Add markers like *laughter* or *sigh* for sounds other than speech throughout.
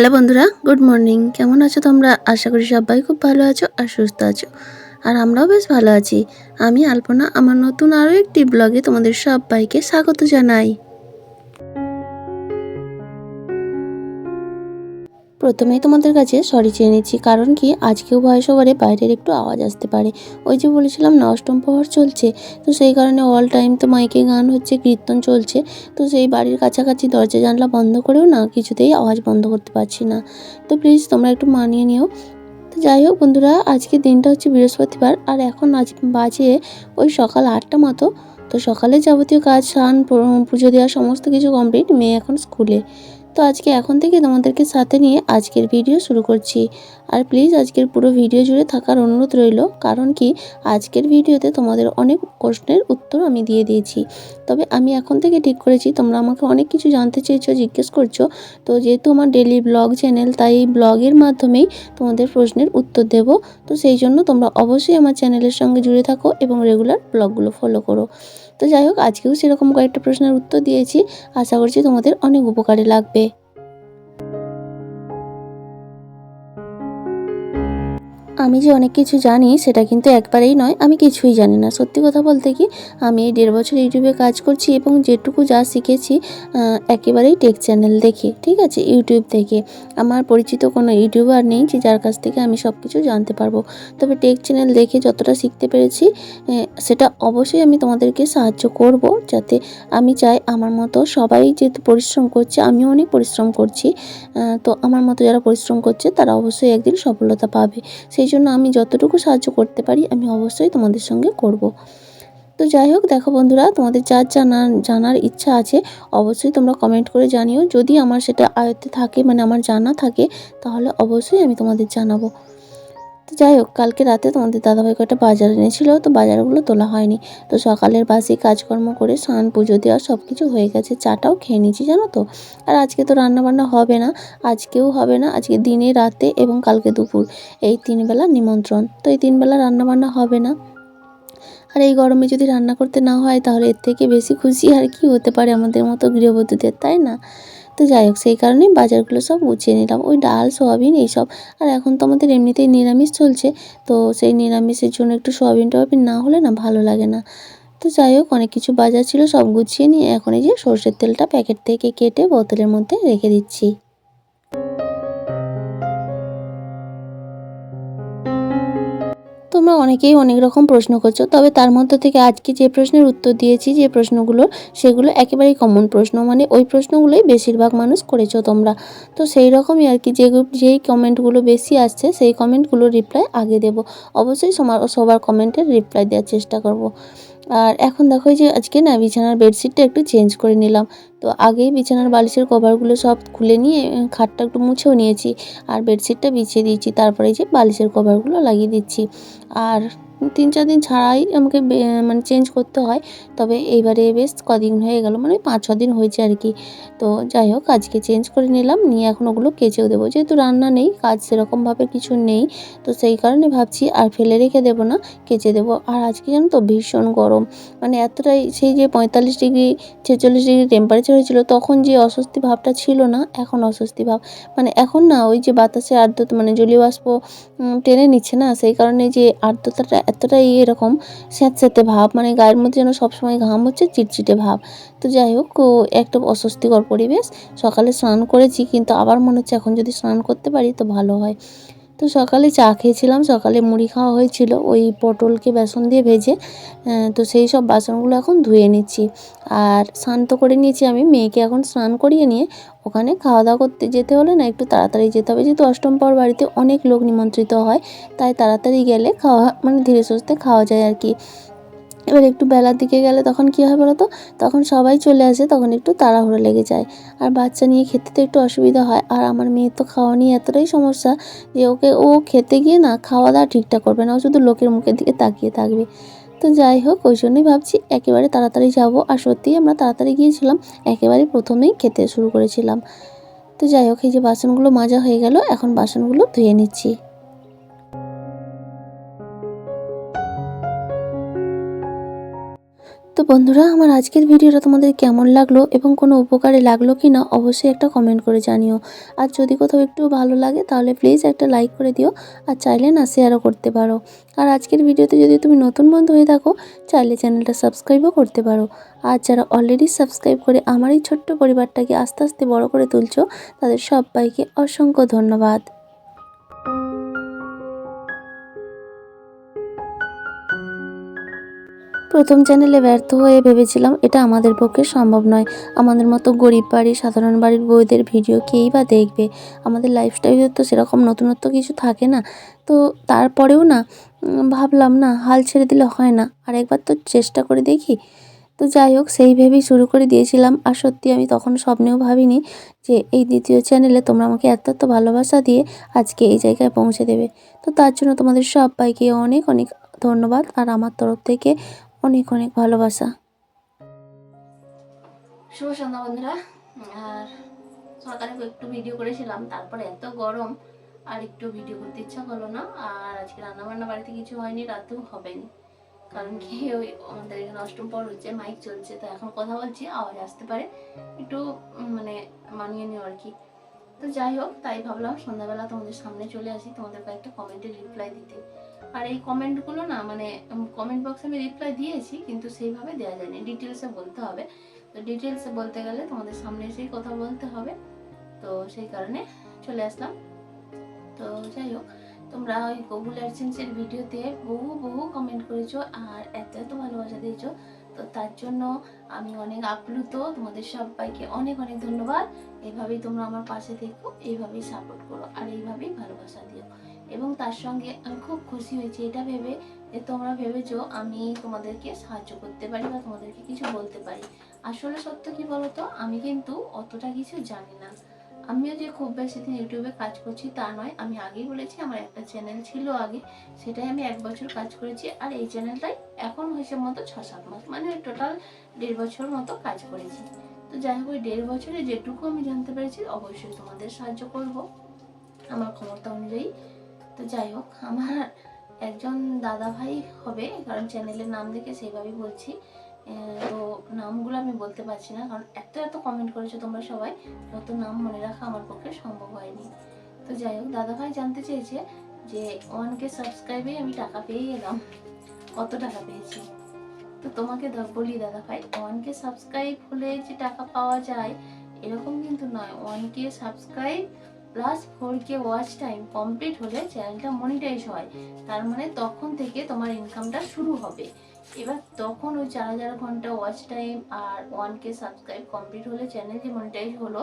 Hello বন্ধুরা, good morning. কেমন আছো তোমরা? আশা করি সবাই খুব ভালো আছো আর সুস্থ আছো। আর আমরাও বেশ ভালো আছি। আমি আলপনা, আমার নতুন আরও একটি ব্লগে তোমাদের সবাইকে স্বাগত জানাই। প্রথমেই তোমাদের কাছে সরি চেয়ে নিচ্ছি, কারণ কি আজকেও ভয়েস ওভারে বাইরের একটু আওয়াজ আসতে পারে। ওই যে বলেছিলাম না, অষ্টম প্রহর চলছে, তো সেই কারণে অল টাইম তো মাইকে গান হচ্ছে, কীর্তন চলছে, তো সেই বাড়ির কাছাকাছি দরজা জানলা বন্ধ করেও না কিছুতেই আওয়াজ বন্ধ করতে পারছি না। তো প্লিজ তোমরা একটু মানিয়ে নিও। তো যাই হোক বন্ধুরা, আজকে দিনটা হচ্ছে বৃহস্পতিবার, আর এখন আজ বাজে ওই সকাল আটটা মতো, তো সকালে যাবতীয় কাজ, স্নান পুজো দেওয়া সমস্ত কিছু কমপ্লিট মেয়ে এখন স্কুলে তো আজকে এখন থেকে তোমাদেরকে সাথে নিয়ে আজকের ভিডিও শুরু করছি। আর প্লিজ আজকের পুরো ভিডিও জুড়ে থাকার অনুরোধ রইল, কারণ কি আজকের ভিডিওতে তোমাদের অনেক প্রশ্নের উত্তর আমি দিয়ে দিয়েছি। তবে আমি এখন থেকে ঠিক করেছি, তোমরা আমাকে অনেক কিছু জানতে চেয়েছো, জিজ্ঞেস করছ। তো যেহেতু আমার ডেলি ব্লগ চ্যানেল তাই এই ব্লগের মাধ্যমেই তোমাদের প্রশ্নের উত্তর দেব। তো সেই জন্য তোমরা অবশ্যই আমার চ্যানেলের সঙ্গে জুড়ে থাকো এবং রেগুলার ব্লগগুলো ফলো করো। তো যাই হোক, আজকেও সেরকম কয়েকটা প্রশ্নের উত্তর দিয়েছি। আশা করছি তোমাদের অনেক উপকারে লাগবে। আমি যে অনেক কিছু জানি, সেটা কিন্তু একবারেই নয়। আমি কিছুই জানি না। সত্যি কথা বলতে কি, আমি এই দেড় বছর ইউটিউবে কাজ করছি এবং যেটুকু যা শিখেছি একেবারেই টেক চ্যানেল দেখে, ঠিক আছে? ইউটিউব থেকে আমার পরিচিত কোনো ইউটিউবার নেই যে যার কাছ থেকে আমি সব কিছু জানতে পারব। তবে টেক চ্যানেল দেখে যতটা শিখতে পেরেছি সেটা অবশ্যই আমি তোমাদেরকে সাহায্য করব যাতে আমি চাই আমার মতো সবাই যেহেতু পরিশ্রম করছে, আমিও অনেক পরিশ্রম করছি। তো আমার মতো যারা পরিশ্রম করছে, তারা অবশ্যই একদিন সফলতা পাবে। সেই জন্য আমি যতটুকু সাহায্য করতে পারি, আমি অবশ্যই তোমাদের সঙ্গে করব। তো যাই হোক, দেখো বন্ধুরা, তোমাদের যার জানার জানার ইচ্ছা আছে, অবশ্যই তোমরা কমেন্ট করে জানিও। যদি আমার সেটা আয়ত্তে থাকে মানে আমার জানা থাকে, তাহলে অবশ্যই আমি তোমাদের জানাব। তো যাই হোক, কালকে রাতে তোমাদের দাদাভাই কটা বাজার এনেছিল, তো বাজারগুলো তোলা হয়নি। তো সকালের বাসি কাজকর্ম করে স্নান, পুজো দেওয়া সব কিছু হয়ে গেছে, চাটাও খেয়ে নিয়েছি, জানো তো। আর আজকে তো রান্নাবান্না হবে না, আজকেও হবে না, আজকে দিনে, রাতে এবং কালকে দুপুর। এই তিন বেলা নিমন্ত্রণ, তো এই তিন বেলা রান্না হবে না। আর এই গরমে যদি রান্না করতে না হয়, তাহলে এর থেকে বেশি খুশি আর কি হতে পারে আমাদের মতো গৃহবধূদের, তাই না? তো যাই হোক, সেই কারণে বাজারগুলো সব গুছিয়ে নিলাম। ওই ডাল, সোয়াবিন এইসব। আর এখন তো আমাদের এমনিতেই নিরামিষ চলছে, তো সেই নিরামিষের জন্য একটু সোয়াবিন টোয়াবিন না হলে না ভালো লাগে না। তো যাই হোক, অনেক কিছু বাজার ছিল, সব গুছিয়ে নিয়ে এখন এই যে সর্ষের তেলটা প্যাকেট থেকে কেটে বোতলের মধ্যে রেখে দিচ্ছি। তোমরা অনেকেই অনেক রকম প্রশ্ন করছ, তবে তার মধ্যে থেকে আজকে যে প্রশ্নের উত্তর দিয়েছি, যে প্রশ্নগুলো, সেগুলো একেবারেই কমন প্রশ্ন। মানে ওই প্রশ্নগুলোই বেশিরভাগ মানুষ করেছ তোমরা। তো সেই রকমই আর কি, যে যেই কমেন্টগুলো বেশি আসছে, সেই কমেন্টগুলো রিপ্লাই আগে দেব। অবশ্যই সবার কমেন্টের রিপ্লাই দেওয়ার চেষ্টা করব। আর এখন দেখো যে আজকে না বিছানার বেডশিটটা একটু চেঞ্জ করে নিলাম। তো আগেই বিছানার বালিশের কভারগুলো সব খুলে নিয়ে খাটটা একটু মুছেও নিয়েছি। আর বেডশিটটা বিছিয়ে দিয়েছি, তারপরে যে বালিশের কভারগুলো লাগিয়ে দিচ্ছি। আর তিন চার দিন ছাড়াই আমাকে মানে চেঞ্জ করতে হয়। তবে এইবারে বেশ কদিন হয়ে গেল মানে পাঁচ ছ দিন হয়েছে আর কি। তো যাই হোক, আজকে চেঞ্জ করে নিলাম, নিয়ে এখন ওগুলো কেচেও দেবো। যেহেতু রান্না নেই, কাজ সেরকমভাবে কিছু নেই, তো সেই কারণে ভাবছি আর ফেলে রেখে দেবো না, কেচে দেবো। আর আজকে জানো তো ভীষণ গরম মানে এতটাই সেই যে পঁয়তাল্লিশ ডিগ্রি, ছেচল্লিশ ডিগ্রি টেম্পারেচার হয়েছিল, তখন যে অস্বস্তি ভাবটা ছিল না, এখন অস্বস্তি ভাব। মানে এখন না, ওই যে বাতাসে আর্দ্রতা মানে জলীয় বাষ্প টেনে নিচ্ছে না, সেই কারণে যে আর্দ্রতাটা এতটাই এরকম স্যাঁতস্যাঁতে ভাব মানে গায়ের মধ্যে যেন সবসময় ঘাম হচ্ছে, চিটচিটে ভাব। তো যাই হোক একটা অস্বস্তিকর পরিবেশ। সকালে স্নান করেছি, কিন্তু আবার মনে হচ্ছে এখন যদি স্নান করতে পারি তো ভালো হয়। তো সকালে চা খেয়েছিলাম, সকালে মুড়ি খাওয়া হয়েছিল, ওই পটলকে বেসন দিয়ে ভেজে তো সেই সব বাসনগুলো এখন ধুয়ে নিচ্ছি। আর স্নান তো করে নিয়েছি আমি, মেয়েকে এখন স্নান করিয়ে নিয়ে ওখানে খাওয়া দাওয়া করতে যেতে হলে না একটু তাড়াতাড়ি যেতে হবে। যেহেতু অষ্টম পর বাড়িতে অনেক লোক নিমন্ত্রিত হয়, তাই তাড়াতাড়ি গেলে খাওয়া মানে ধীরে সুস্থে খাওয়া যায় আর কি। এবার একটু বেলার দিকে গেলে তখন কী হয় বলো তো তখন সবাই চলে আসে, তখন একটু তাড়াহুড়ো লেগে যায়। আর বাচ্চা নিয়ে খেতে তো একটু অসুবিধা হয়। আর আমার মেয়ে তো খাওয়া নিয়ে এতটাই সমস্যা যে ওকে ও খেতে গিয়ে না খাওয়া দাওয়া ঠিকঠাক করবে না। ও শুধু লোকের মুখের দিকে তাকিয়ে থাকবে। তো যাই হোক, ওই জন্যই ভাবছি একেবারে তাড়াতাড়ি যাব। আর সত্যিই আমরা তাড়াতাড়ি গিয়েছিলাম, একেবারে প্রথমেই খেতে শুরু করেছিলাম। তো যাই হোক, এই যে বাসনগুলো মাজা হয়ে গেল, এখন বাসনগুলো ধুয়ে নিচ্ছি। তো বন্ধুরা, আমার আজকের ভিডিওটা তোমাদের কেমন লাগল এবং কোনো উপকারে লাগল কি না অবশ্যই একটা কমেন্ট করে জানিও। আর যদি কোথাও একটু ভালো লাগে, তাহলে প্লিজ একটা লাইক করে দিও আর চাইলে না শেয়ারও করতে পারো। আর আজকের ভিডিওতে যদি তুমি নতুন বন্ধু হয়ে থাকো, চাইলে চ্যানেলটা সাবস্ক্রাইবও করতে পারো। আর যারা অলরেডি সাবস্ক্রাইব করে আমার এই ছোট্ট পরিবারটাকে আস্তে আস্তে বড় করে তুলছো, তাদের সবাইকে অসংখ্য ধন্যবাদ। প্রথম চ্যানেলে ব্যর্থ হয়ে ভেবেছিলাম এটা আমাদের পক্ষে সম্ভব নয়। আমাদের মতো গরিব বাড়ি, সাধারণ বাড়ির বউদের ভিডিও কেই বা দেখবে? আমাদের লাইফস্টাইলে তো সেরকম নতুনত্ব কিছু থাকে না। তো তারপরেও না ভাবলাম না, হাল ছেড়ে দিলে হয় না। আর একবার তো চেষ্টা করে দেখি। তো যাই হোক, সেই ভেবেই শুরু করে দিয়েছিলাম। আর সত্যি আমি তখন স্বপ্নেও ভাবিনি যে এই দ্বিতীয় চ্যানেলে তোমরা আমাকে এত এত ভালোবাসা দিয়ে আজকে এই জায়গায় পৌঁছে দেবে। তো তার জন্য তোমাদের সবাইকে অনেক অনেক ধন্যবাদ। আর আমার তরফ থেকে অনেক অনেক ভালোবাসা। শুভ সন্ধ্যা বন্ধুরা। আর সকালে একটু ভিডিও করেছিলাম, তারপরে এত গরম, আর একটু ভিডিও করতে ইচ্ছা হলো না। আর আজকে রান্না বান্না বাড়িতে কিছু হয়নি, রাতেও হবেনি। কারণ কি, ওই আমাদের এখানে অষ্টম পর হচ্ছে, মাইক চলছে, তো এখন কথা বলছি, আওয়াজ আসতে পারে। একটু মানে মানিয়ে নিও আর কি। তো যাই হোক, তাই ভাবলাম সন্ধ্যাবেলা তোমাদের সামনে চলে আসি, তোমাদের কয়েকটা কমেন্টের রিপ্লাই দিতে। আর এই কমেন্টগুলো না মানে কমেন্ট বক্সে আমি রিপ্লাই দিয়েছি, কিন্তু সেইভাবে দেওয়া যায়নি। ডিটেলসে বলতে হবে। তো ডিটেলসে বলতে গেলে তোমাদের সামনে এসেই কথা বলতে হবে। তো সেই কারণে চলে আসলাম। তো যাই হোক, তোমরা ওই গুগল অ্যাডসেন্সের ভিডিওতে বহু বহু কমেন্ট করেছ আর এত এত ভালোবাসা দিয়েছ। তো তার জন্য আমি অনেক আপ্লুত। তোমাদের সবাইকে অনেক অনেক ধন্যবাদ। এইভাবেই তোমরা আমার পাশে থেকো, এইভাবেই সাপোর্ট করো আর এইভাবেই ভালোবাসা দিও। এবং তার সঙ্গে আমি খুব খুশি হয়েছি। এটা ভেবে যে তোমরা ভেবেছো আমি তোমাদেরকে সাহায্য করতে পারি বা তোমাদেরকে কিছু বলতে পারি। আসলে সত্য কি বলতো? আমি কিন্তু অতটা কিছু জানি না। আমিও যে খুব বেশি দিন ইউটিউবে কাজ করছি তা নয়। আমি আগেই বলেছি, আমার একটা চ্যানেল ছিল আগে। সেটাই আমি এক বছর কাজ করেছি আর এই চ্যানেলটাই এখন হিসেব মতো ছ সাত মাস। মানে টোটাল দেড় বছর মতো কাজ করেছি। তো যাই হোক, ওই দেড় বছরে যেটুকু আমি জানতে পেরেছি, অবশ্যই তোমাদের সাহায্য করব। আমার ক্ষমতা অনুযায়ী। তো যাই হোক, আমার একজন দাদা ভাই হবে, কারণ চ্যানেলের নাম দেখে সেইভাবেই বলছি। তো নামগুলো আমি বলতে পারছি না, কারণ এত এত কমেন্ট করেছ তোমরা সবাই যত নাম মনে রাখা আমার পক্ষে সম্ভব হয়নি। তো যাই হোক দাদা ভাই জানতে চেয়েছে যে ওয়ান কে সাবস্ক্রাইবে আমি টাকা পেয়ে গেলাম কত টাকা পেয়েছি? তো তোমাকে বলি দাদা ভাই ওয়ান কে সাবস্ক্রাইব হলে যে টাকা পাওয়া যায়, এরকম কিন্তু নয়। One K subscribe plus four K watch time complete হলে চ্যানেলটা মনিটাইজ হয়। তার মানে তখন থেকে তোমার ইনকামটা শুরু হবে। এবার তখন ওই চার হাজার ঘণ্টা ওয়াচ টাইম আর ওয়ান কে সাবস্ক্রাইব কমপ্লিট হলে চ্যানেল যে মনিটাইজ হলো,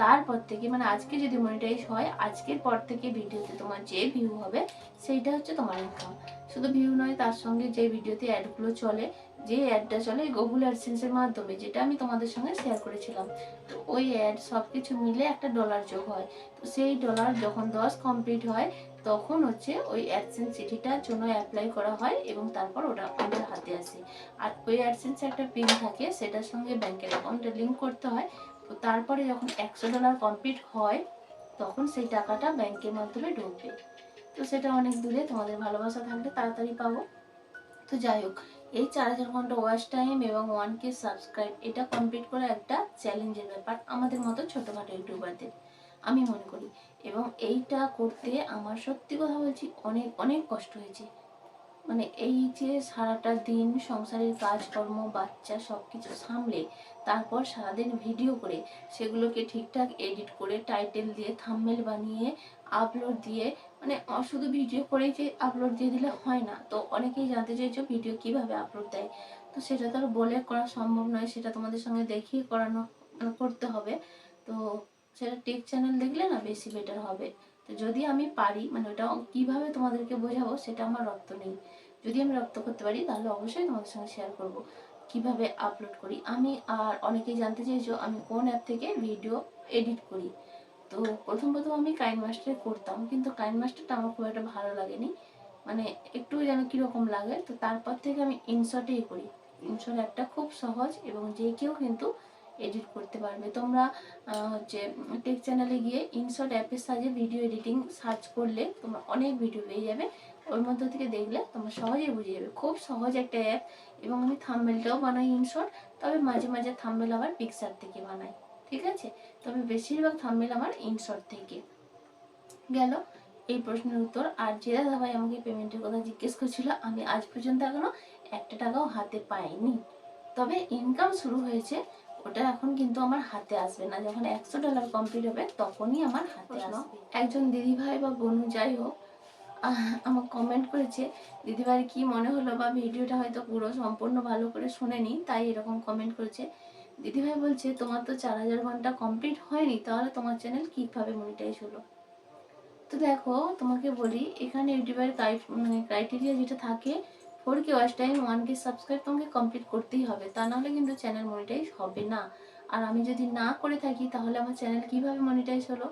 তারপর থেকে মানে আজকে যদি মনিটাইজ হয়, আজকের পর থেকে ভিডিওতে তোমার যে ভিউ হবে, সেইটা হচ্ছে তোমার ইনকাম শুধু ভিউ নয়, তার সঙ্গে যে ভিডিওতে অ্যাডগুলো চলে যে অ্যাডটা চলে গুগল অ্যাডসেন্সের মাধ্যমে, যেটা আমি তোমাদের সঙ্গে শেয়ার করেছিলাম। তো ওই অ্যাড সব কিছু মিলে একটা ডলার যোগ হয়। তো সেই ডলার যখন দশ কমপ্লিট হয়, তখন হচ্ছে ওই অ্যাডসেন্স চিঠিটার জন্য অ্যাপ্লাই করা হয় এবং তারপর ওটা আমাদের হাতে আসে। আর ওই অ্যাডসেন্সে একটা পিন থাকে, সেটার সঙ্গে ব্যাংকের অ্যাকাউন্টে লিঙ্ক করতে হয়। তো তারপরে যখন একশো ডলার কমপ্লিট হয়, তখন সেই টাকাটা ব্যাংকের মাধ্যমে ঢুকবে। তো সেটা অনেক দূরে তোমাদের ভালোবাসা থাকলে তাড়াতাড়ি পাবো। তো যাই হোক এই চার হাজার ঘণ্টা ওয়াচ টাইম এবং ওয়ান কে সাবস্ক্রাইব এটা কমপ্লিট করা একটা চ্যালেঞ্জের ব্যাপার আমাদের মতো ছোটোখাটো ইউটিউবারদের আমি মনে করি। এবং এইটা করতে আমার সত্যি কথা বলছি, অনেক অনেক কষ্ট হয়েছে। মানে এই যে সারাটা দিন সংসারের কাজকর্ম, বাচ্চা সব কিছু সামলে, তারপর সারাদিন ভিডিও করে, সেগুলোকে ঠিকঠাক এডিট করে টাইটেল দিয়ে থাম্বনেল বানিয়ে আপলোড দিয়ে মানে শুধু ভিডিও করেই যে আপলোড দিয়ে দিলে হয় না। তো অনেকেই জানতে চাইছো ভিডিও কীভাবে আপলোড দেয়। তো সেটা তো আর বলে করা সম্ভব নয়, সেটা তোমাদের সঙ্গে দেখিয়ে করানো মানে করতে হবে। তো সেটা টেক চ্যানেল দেখলে না বেশি বেটার হবে। তো যদি আমি পারি মানে ওটা কীভাবে তোমাদেরকে বোঝাবো সেটা আমার রক্ত নেই। যদি আমি রক্ত করতে পারি, তাহলে অবশ্যই তোমাদের সঙ্গে শেয়ার করব। কীভাবে আপলোড করি? আমি আর অনেকেই জানতে চাইছো আমি কোন অ্যাপ থেকে ভিডিও এডিট করি? তো প্রথম প্রথম আমি কাইন মাস্টারে করতাম, কিন্তু কাইন মাস্টারটা আমার খুব একটা ভালো লাগেনি। মানে একটু যেন কীরকম লাগে, তো তারপর থেকে আমি ইনশটেই করি। ইনশট অ্যাপটা খুব সহজ এবং যে কেউ কিন্তু এডিট করতে পারবে। তোমরা হচ্ছে টেক চ্যানেলে গিয়ে ইনশট অ্যাপের সাহায্যে ভিডিও এডিটিং সার্চ করলে তোমরা অনেক ভিডিও পেয়ে যাবে। ওর মধ্যে থেকে দেখলে তোমরা সহজেই বুঝে যাবে। খুব সহজ একটা অ্যাপ এবং আমি থাম্বেলটাও বানাই ইনশর্ট তবে মাঝে মাঝে থাম্বেল আবার পিকচার থেকে বানাই। ঠিক আছে? তবে বেশিরভাগ থাম্বেল আমার ইনশর্ট থেকে। গেল। এই প্রশ্নের উত্তর। আর যে দাদা ভাই আমাকে পেমেন্টের কথা জিজ্ঞেস করছিল। আমি আজ পর্যন্ত এখনও একটা টাকাও হাতে পাইনি। তবে ইনকাম শুরু হয়েছে। ওটা এখন কিন্তু আমার হাতে আসবে না। যখন একশো ডলার কমপ্লিট হবে তখনই আমার হাতে আসবে। একজন দিদি ভাই বা বোনু যাই হোক আমাকে কমেন্ট করেছে দিদিভাই কি মনে হলো? বা ভিডিওটা হয়তো পুরো সম্পূর্ণ ভালো করে শোনেনি। তাই এরকম কমেন্ট করেছে। দিদিভাই বলছে, তোমার তো চার হাজার ঘণ্টা কমপ্লিট হয়নি, তাহলে তোমার চ্যানেল কীভাবে মনিটাইজ হলো? তো দেখো, তোমাকে বলি, এখানে ইউটিউবের মানে ক্রাইটেরিয়া যেটা থাকে four K watch time one K subscribe তোমাকে কমপ্লিট করতেই হবে। তা নাহলে কিন্তু চ্যানেল মনিটাইজ হবে না। আর আমি যদি না করে থাকি, তাহলে আমার চ্যানেল কীভাবে মনিটাইজ হলো?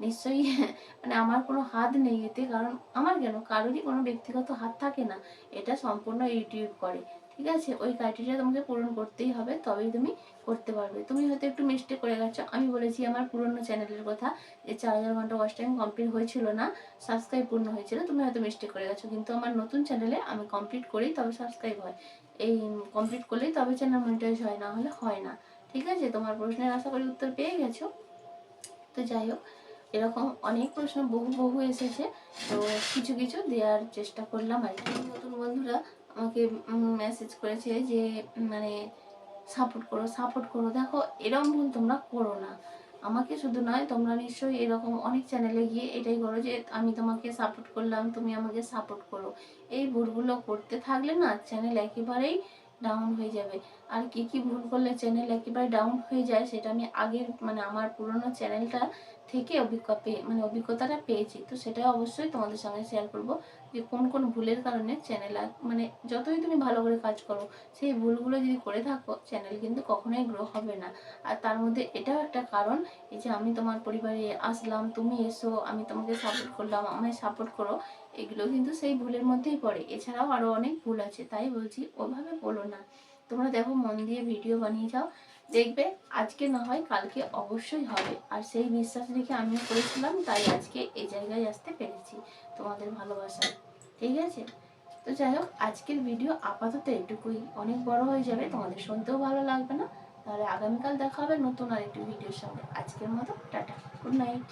নিশ্চয়ই *laughs* মানে আমার কোনো হাত নেই এতে, কারণ আমার কেন? কারোরই কোনো ব্যক্তিগত হাত থাকে না। এটা সম্পূর্ণ ইউটিউব করে। ঠিক আছে? ওই ক্রাইটেরিয়া তোমাকে পূরণ করতেই হবে, তবেই তুমি করতে পারবে। তুমি হয়তো একটু মিস্টেক করে গেছো। আমি বলেছি আমার পুরনো চ্যানেলের কথা যে চার হাজার ঘণ্টা ওয়াচ টাইম কমপ্লিট হয়েছিল না সাবস্ক্রাইব পূর্ণ হয়েছিল, তুমি হয়তো মিস্টেক করে গেছো। কিন্তু আমার নতুন চ্যানেলে আমি কমপ্লিট করেই তবে সাবস্ক্রাইব হয়। এই কমপ্লিট করলেই তবে চ্যানেল মনিটাইজ হয়, না হলে হয় না। ঠিক আছে? তোমার প্রশ্নের আশা করি উত্তর পেয়ে গেছো। তো যাই হোক, এরকম অনেক প্রশ্ন বহু বহু এসেছে। তো কিছু কিছু দেওয়ার চেষ্টা করলাম আর কি। নতুন বন্ধুরা আমাকে মেসেজ করেছে যে মানে সাপোর্ট করো সাপোর্ট করো। দেখো এরকম ভুল তোমরা করো না। আমাকে শুধু নয়, তোমরা নিশ্চয়ই এরকম অনেক চ্যানেলে গিয়ে এটাই করো যে, আমি তোমাকে সাপোর্ট করলাম, তুমি আমাকে সাপোর্ট করো। এই ভুলগুলো করতে থাকলে না চ্যানেল একেবারেই ডাউন হয়ে যাবে। আর কি কি ভুল করলে চ্যানেল একেবারে ডাউন হয়ে যায়, সেটা আমি আগের মানে আমার পুরোনো চ্যানেলটা থেকে অভিজ্ঞতা পেয়ে মানে অভিজ্ঞতাটা পেয়েছি। তো সেটা অবশ্যই তোমাদের সঙ্গে শেয়ার করব যে কোন কোন ভুলের কারণে চ্যানেল মানে যতই তুমি ভালো করে কাজ করো, সেই ভুলগুলো যদি করে থাকো চ্যানেল কিন্তু কখনোই গ্রো হবে না। আর তার মধ্যে এটাও একটা কারণ, এই যে আমি তোমার পরিবারে আসলাম, তুমি এসো, আমি তোমাকে সাপোর্ট করলাম, আমায় সাপোর্ট করো, এগুলো কিন্তু সেই ভুলের মধ্যেই পড়ে। এছাড়াও আরও অনেক ভুল আছে, তাই বলছি, ওভাবে বলো না। তোমরা দেখো মন দিয়ে ভিডিও বানিয়ে যাও। দেখবে আজকে না হয় কালকে অবশ্যই হবে। আর সেই বিশ্বাস রেখে আমিও করেছিলাম, তাই আজকে এই জায়গায় আসতে পেরেছি তোমাদের ভালোবাসায়। ঠিক আছে? তো যাই হোক, আজকের ভিডিও আপাতত এটুকুই। অনেক বড় হয়ে যাবে, তোমাদের শুনতেও ভালো লাগবে না। তাহলে আগামীকাল দেখা হবে নতুন আরেকটি ভিডিওর সঙ্গে। আজকের মতো, টাটা। Good night